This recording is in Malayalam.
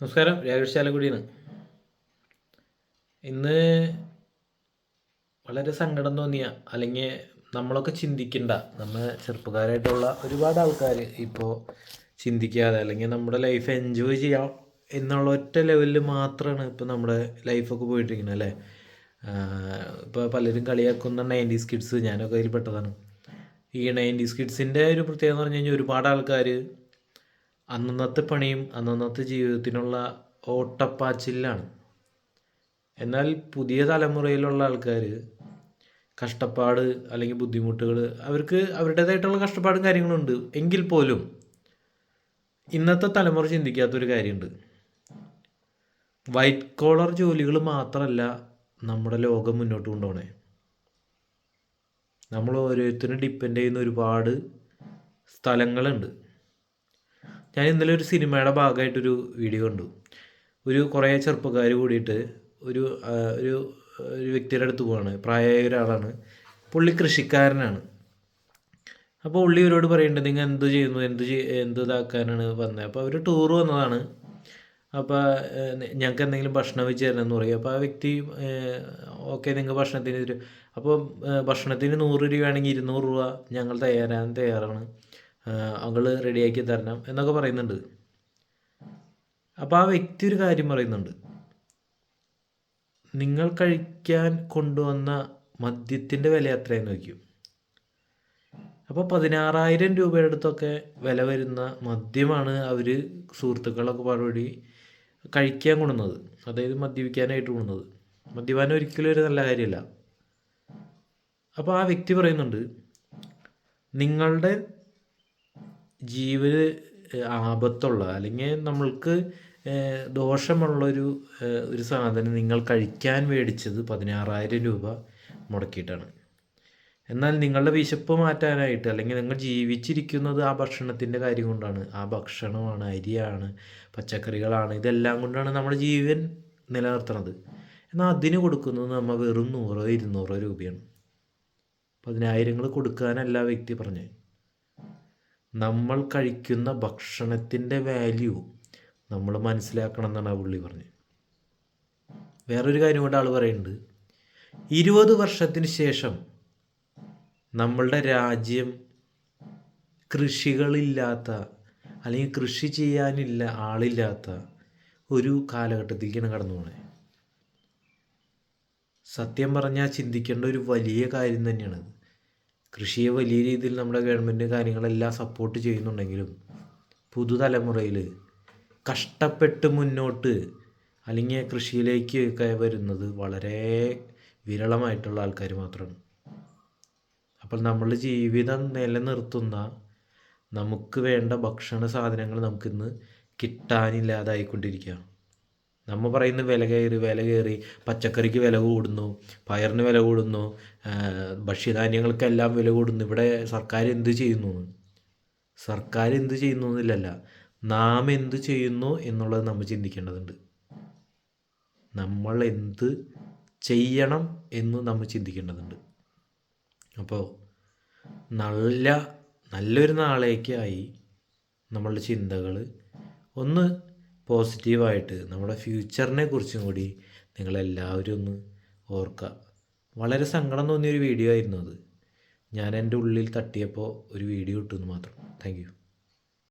നമസ്കാരം രാകേഷ് ചാലക്കുടിയാണ്. ഇന്ന് വളരെ സങ്കടം തോന്നിയ അല്ലെങ്കിൽ നമ്മളൊക്കെ ചിന്തിക്കണ്ട നമ്മൾ ചെറുപ്പക്കാരായിട്ടുള്ള ഒരുപാട് ആൾക്കാർ ഇപ്പോൾ ചിന്തിക്കാതെ അല്ലെങ്കിൽ നമ്മുടെ ലൈഫ് എൻജോയ് ചെയ്യാം എന്നുള്ള ഒറ്റ ലെവലിൽ മാത്രമാണ് ഇപ്പോൾ നമ്മുടെ ലൈഫൊക്കെ പോയിട്ടിരിക്കുന്നത് അല്ലേ? ഇപ്പോൾ പലരും കളിയാക്കുന്ന നയന്റീസ് കിഡ്സ് ഞാനൊക്കെ അതിൽ പെട്ടതാണ് ഈ നയന്റീസ് കിഡ്സിന്റെ ഒരു പ്രത്യേകത എന്ന് പറഞ്ഞു കഴിഞ്ഞാൽ ഒരുപാട് ആൾക്കാർ അന്നന്നത്തെ പണിയും അന്നന്നത്തെ ജീവിതത്തിനുള്ള ഓട്ടപ്പാച്ചിലാണ്. എന്നാൽ പുതിയ തലമുറയിലുള്ള ആൾക്കാർ കഷ്ടപ്പാട് അല്ലെങ്കിൽ ബുദ്ധിമുട്ടുകൾ അവർക്ക് അവരുടേതായിട്ടുള്ള കഷ്ടപ്പാടും കാര്യങ്ങളുണ്ട് എങ്കിൽ പോലും ഇന്നത്തെ തലമുറ ചിന്തിക്കാത്തൊരു കാര്യമുണ്ട്. വൈറ്റ് കോളർ ജോലികൾ മാത്രമല്ല നമ്മുടെ ലോകം മുന്നോട്ട് കൊണ്ടുപോകണേ നമ്മൾ ഓരോരുത്തരും ഡിപ്പെൻഡ് ചെയ്യുന്ന ഒരുപാട് സ്ഥലങ്ങളുണ്ട്. ഞാൻ ഇന്നലെ ഒരു സിനിമയുടെ ഭാഗമായിട്ടൊരു വീഡിയോ കണ്ടു. ഒരു കുറേ ചെറുപ്പക്കാർ കൂടിയിട്ട് ഒരു ഒരു ഒരു വ്യക്തിയുടെ അടുത്ത് പോവാണ്. പ്രായമായ ഒരാളാണ്. പുള്ളി കൃഷിക്കാരനാണ്. അപ്പോൾ പുള്ളി ഇവരോട് പറയുന്നുണ്ട് നിങ്ങൾ എന്ത് ചെയ്യുന്നു? എന്ത് എന്ത് ഇതാക്കാനാണ് വന്നത് അപ്പോൾ അവർ ടൂർ വന്നതാണ്. അപ്പോൾ ഞങ്ങൾക്ക് എന്തെങ്കിലും ഭക്ഷണം വെച്ച് തരണമെന്ന് പറയും. അപ്പോൾ ആ വ്യക്തി ഓക്കെ നിങ്ങൾ ഭക്ഷണത്തിന് തരും. അപ്പോൾ ഭക്ഷണത്തിന് നൂറ് രൂപയാണെങ്കിൽ ഇരുന്നൂറ് രൂപ ഞങ്ങൾ തയ്യാറാൻ തയ്യാറാണ്. അങ്ങൾ റെഡിയാക്കി തരണം എന്നൊക്കെ പറയുന്നുണ്ട്. അപ്പോൾ ആ വ്യക്തി ഒരു കാര്യം പറയുന്നുണ്ട്. നിങ്ങൾ കഴിക്കാൻ കൊണ്ടുവന്ന മദ്യത്തിന്റെ വില എത്രയെന്ന് നോക്കിയു അപ്പോൾ പതിനാറായിരം രൂപയുടെ അടുത്തൊക്കെ വില വരുന്ന മദ്യമാണ് അവർ സുഹൃത്തുക്കളൊക്കെ പാടുപടി കഴിക്കാൻ കൊണ്ടുവന്നത്. അതായത് മദ്യപിക്കാനായിട്ട് കൊണ്ടുവന്നത്. മദ്യപാനം ഒരിക്കലും ഒരു നല്ല കാര്യമല്ല. അപ്പോൾ ആ വ്യക്തി പറയുന്നുണ്ട് നിങ്ങളുടെ ജീവന് ആപത്തുള്ള അല്ലെങ്കിൽ നമ്മൾക്ക് ദോഷമുള്ളൊരു ഒരു സാധനം നിങ്ങൾ കഴിക്കാൻ മേടിച്ചത് പതിനാറായിരം രൂപ മുടക്കിയിട്ടാണ്. എന്നാൽ നിങ്ങളുടെ വിശപ്പ് മാറ്റാനായിട്ട് അല്ലെങ്കിൽ നിങ്ങൾ ജീവിച്ചിരിക്കുന്നത് ആ ഭക്ഷണത്തിന്റെ കാര്യം കൊണ്ടാണ്. ആ ഭക്ഷണമാണ് അരിയാണ് പച്ചക്കറികളാണ് ഇതെല്ലാം കൊണ്ടാണ് നമ്മുടെ ജീവൻ നിലനിർത്തുന്നത്. എന്നാൽ അതിന് കൊടുക്കുന്നത് നമ്മൾ വെറും നൂറോ ഇരുന്നൂറോ രൂപയാണ്. പതിനായിരങ്ങൾ കൊടുക്കാനല്ല വ്യക്തി പറഞ്ഞത്. നമ്മൾ കഴിക്കുന്ന ഭക്ഷണത്തിന്റെ വാല്യൂ നമ്മൾ മനസ്സിലാക്കണം എന്നാണ് ആ പുള്ളി പറഞ്ഞത് വേറൊരു കാര്യം കൊണ്ട് ആൾ പറയുന്നുണ്ട്. ഇരുപത് വർഷത്തിന് ശേഷം നമ്മളുടെ രാജ്യം കൃഷികളില്ലാത്ത അല്ലെങ്കിൽ കൃഷി ചെയ്യാനില്ല ആളില്ലാത്ത ഒരു കാലഘട്ടത്തിലേക്കാണ് കടന്നു പോണേ. സത്യം പറഞ്ഞാൽ ചിന്തിക്കേണ്ട ഒരു വലിയ കാര്യം തന്നെയാണത്. കൃഷിയെ വലിയ രീതിയിൽ നമ്മുടെ ഗവൺമെന്റ് കാര്യങ്ങളെല്ലാം സപ്പോർട്ട് ചെയ്യുന്നുണ്ടെങ്കിലും പുതുതലമുറയിൽ കഷ്ടപ്പെട്ട് മുന്നോട്ട് അല്ലെങ്കിൽ കൃഷിയിലേക്ക് വരുന്നത് വളരെ വിരളമായിട്ടുള്ള ആൾക്കാർ മാത്രമാണ്. അപ്പോൾ നമ്മളുടെ ജീവിതം നിലനിർത്തുന്ന നമുക്ക് വേണ്ട ഭക്ഷണ സാധനങ്ങൾ നമുക്കിന്ന് കിട്ടാനില്ലാതായിക്കൊണ്ടിരിക്കുക നമ്മൾ പറയുന്ന വില കയറി വില കയറി പച്ചക്കറിക്ക് വില കൂടുന്നു പയറിന് വില കൂടുന്നു ഭക്ഷ്യധാന്യങ്ങൾക്കെല്ലാം വില കൂടുന്നു. ഇവിടെ സർക്കാർ എന്ത് ചെയ്യുന്നു? സർക്കാർ എന്ത് ചെയ്യുന്നു എന്നില്ലല്ല നാം എന്ത് ചെയ്യുന്നു എന്നുള്ളത് നമ്മൾ ചിന്തിക്കേണ്ടതുണ്ട്. നമ്മൾ എന്ത് ചെയ്യണം എന്ന് നമ്മൾ ചിന്തിക്കേണ്ടതുണ്ട്. അപ്പോൾ നല്ല നല്ലൊരു നാളേക്കായി നമ്മളുടെ ചിന്തകൾ ഒന്ന് പോസിറ്റീവായിട്ട് നമ്മുടെ ഫ്യൂച്ചറിനെ കുറിച്ചും കൂടി നിങ്ങളെല്ലാവരും ഒന്ന് ഓർക്കുക വളരെ സങ്കടം തോന്നിയൊരു വീഡിയോ ആയിരുന്നു അത്. ഞാൻ എന്റെ ഉള്ളിൽ തട്ടിയപ്പോൾ ഒരു വീഡിയോ ഇട്ടു എന്ന് മാത്രം. താങ്ക്